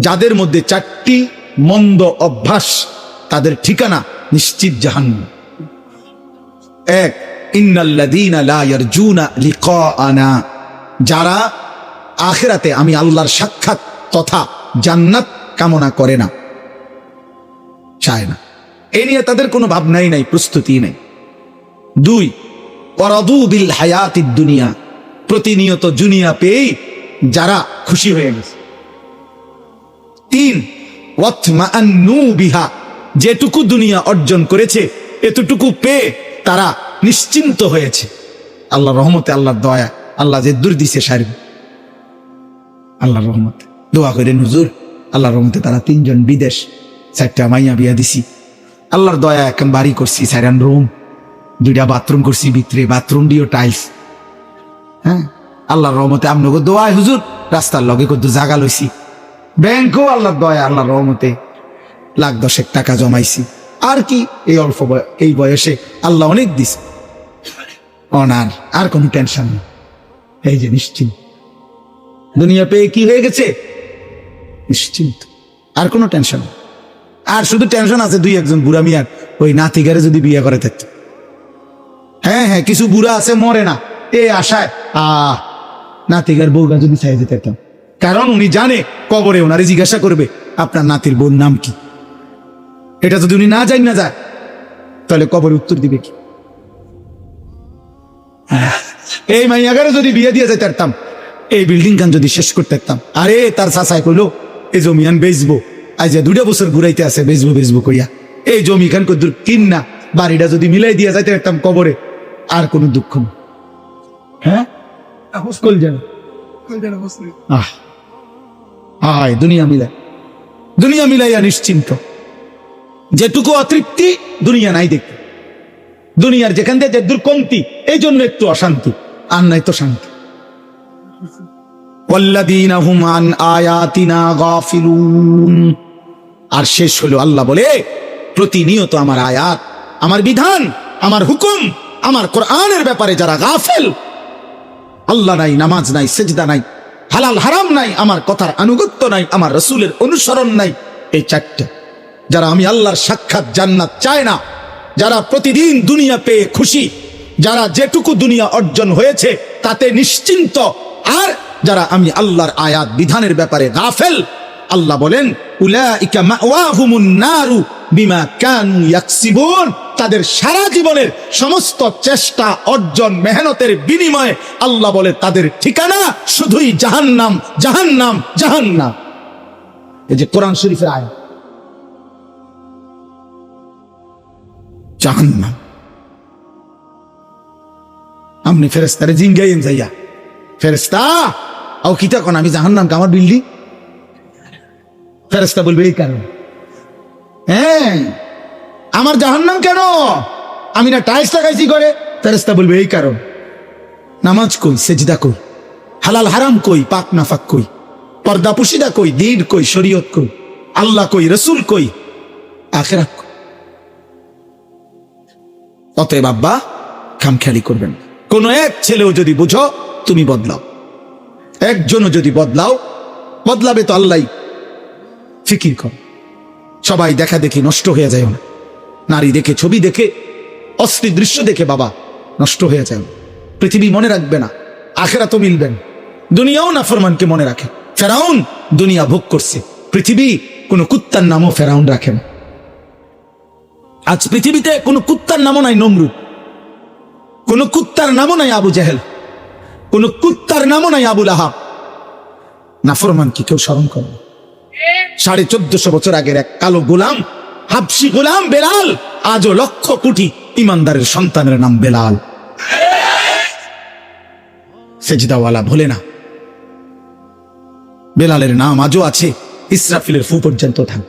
যাদের মধ্যে চারটি মন্দ অভ্যাস, তাদের ঠিকানা নিশ্চিত জাহান্ন এক যারা আখেরাতে আমি আল্লাহর সাক্ষাৎ তথা জান্নাত কামনা করে না। চায় না। এ নিয়ে তাদের কোনো ভাবনাই নাই, প্রস্তুতি নেই। দুই পরাদু বিল হায়াতিদ দুনিয়া। প্রতিনিয়ত জুনিয়া পেয়েই যারা খুশি হয়ে গেছে। তিন বিহা, যেটুকু দুনিয়া অর্জন করেছে, এতটুকু পেয়ে তারা নিশ্চিন্ত হয়েছে। আল্লাহ রহমতে, আল্লাহর দয়া, আল্লাহ যে দূর দিছে সারিব আল্লাহ রহমতে। দোয়া করেন, হুজুর আল্লাহ রহমতে তারা তিনজন বিদেশ চারটা মাইয়া বিয়া দিছি। আল্লাহর দয়া এখন বাড়ি করছি সাইরান রুম, দুইটা বাথরুম করছি, ভিতরে বাথরুম দিও টাইলস। হ্যাঁ? আল্লাহর রহমতে আপনাকে দোয়ায়, হুজুর, রাস্তার লগে কত জাগা লইছি। ব্যাংকও আল্লাহর দয়া, আল্লাহর রহমতে লাখ দশেক টাকা জমাইছি। আর কি এই অল্প এই বয়সে আল্লাহ অনেক দিছে। অনার, আর কোনো টেনশন নেই। এই যে নিশ্চিন্ত। দুনিয়া পেয়ে কি হয়ে গেছে? নিশ্চিন্ত। আর কোনো টেনশন। আর শুধু টেনশন আছে দুই একজন বুড়া মিয়ার। ওই নাতিগারে যদি বিয়ে করে থাকতো হ্যাঁ হ্যাঁ কিছু বুড়া আছে, মরে না। এ আশায়, আহ, নাতিগার বউরা যদি চাই যেতে কারণ উনি জানে কবরে ওনারে জিজ্ঞাসা করবে আপনার নাতির বোন নাম কি? এটা যদি উনি না যাই না যায় তাহলে কবরে উত্তর দিবে কি? হ্যাঁ, এই মাইয়াগারে যদি বিয়ে দিয়ে যেতে পারতাম এই বিল্ডিং খান যদি শেষ করতে পারতাম আরে তার চাচাই কইলো এই জমি আন বেচবো আজ যে দুটা বছর ঘুরাইতে আছে বেচবো বেচবো কইয়া। এই জমি খান কদ্দুর কিন না বাড়িটা যদি মিলাই দিয়ে যাইতে পারতাম কবরে আর কোনো দুঃখ নেই। হ্যাঁ? যেন। আহ। হায়, দুনিয়া মিলাই দুনিয়া মিলাইয়া নিশ্চিন্ত। যেটুকু অতৃপ্তি, দুনিয়া নাই দেখতে। দুনিয়ার যেখান থেকে যে দূর কমতি এই জন্য একটু অশান্তি, আর নাই তো শান্তি। আর শেষ হলো আল্লাহ বলে, প্রতিনিয়ত আমার আয়াত, আমার বিধান, আমার হুকুম, আমার কোরআনের ব্যাপারে যারা গাফেল, আল্লাহ নাই, নামাজ নাই, সেজদা নাই হালাল হারাম নাই, আমার কথার আনুগত্য নাই, আমার রসুলের অনুসরণ নাই। এই চারটে, যারা আমি আল্লাহর সাক্ষাৎ জান্নাত চায় না, যারা প্রতিদিন দুনিয়া পেয়ে খুশি, যারা যেটুকু দুনিয়া অর্জন হয়েছে, তাতে নিশ্চিন্ত। আর যারা আমি আল্লাহর আয়াত বিধানের ব্যাপারে গাফেল, আল্লাহ বলেন, উলাইকা মাওয়াহুমুন নারু বিমা কানু ইয়াকসিবুন। তাদের সারা জীবনের সমস্ত চেষ্টা, অর্জন, মেহনতের বিনিময়ে আল্লাহ বলে তাদের ঠিকানা শুধুই জাহান্নাম জাহান্নাম জাহান্নাম। এই যে কোরআন শরীফের জাহান্নাম। আপনি ফেরেস্তারে জিঙ্গাইন যাইয়া। ফেরেস্তা আও কিতা আমি জাহান্নাম আমার বিল্ডিং? ফেরেস্তা বলবে এই কারণ। হ্যাঁ। আমার জাহান্নাম কেন? আমি না টাইলস লাগাইছি করে ফেরেস্তা বলবে, এই কারণ। নামাজ কই, সেজদা কই? হালাল হারাম কই, পাক নাফাক কই? পর্দা পুশিদা কই, দিন কই, শরীয়ত কই? আল্লাহ কই, রসুল কই? আখেরাত কই? অতএব আব্বা, খামখেয়ালি করবেন কোন এক ছেলেও যদি বুঝো, তুমি বদলাও। একজনও যদি বদলাও, বদলাবে তো আল্লাহ ফিকির কর। সবাই দেখা দেখি নষ্ট হয়ে যায় না নারী দেখে, ছবি দেখে অশ্লীল দৃশ্য দেখে বাবা নষ্ট হয়ে যায় পৃথিবী মনে রাখবে না আখেরা তো মিলবেন। দুনিয়াও না ফরমানকে মনে রাখে। ফেরাউন দুনিয়া ভোগ করছে। পৃথিবী কোনো কুত্তার নামও ফেরাউন রাখে না। আজ পৃথিবীতে কোনো কুত্তার নামও নাই নমরুদ। কোন কুত্তার নামও নাই আবু জাহেল। কোন কুত্তার নামও নাই আবুল আহাব নাফরমান কি কেউ স্মরণ করে সাড়ে চোদ্দশো বছর আগের এক কালো গোলাম হাবসি গোলাম বেলাল, আজও লক্ষ কোটি ইমানদারের সন্তানের নাম বেলাল। সেজদাওয়ালা ভোলে না। বেলালের নাম আজও আছে, ইসরাফিলের ফু পর্যন্ত থাক।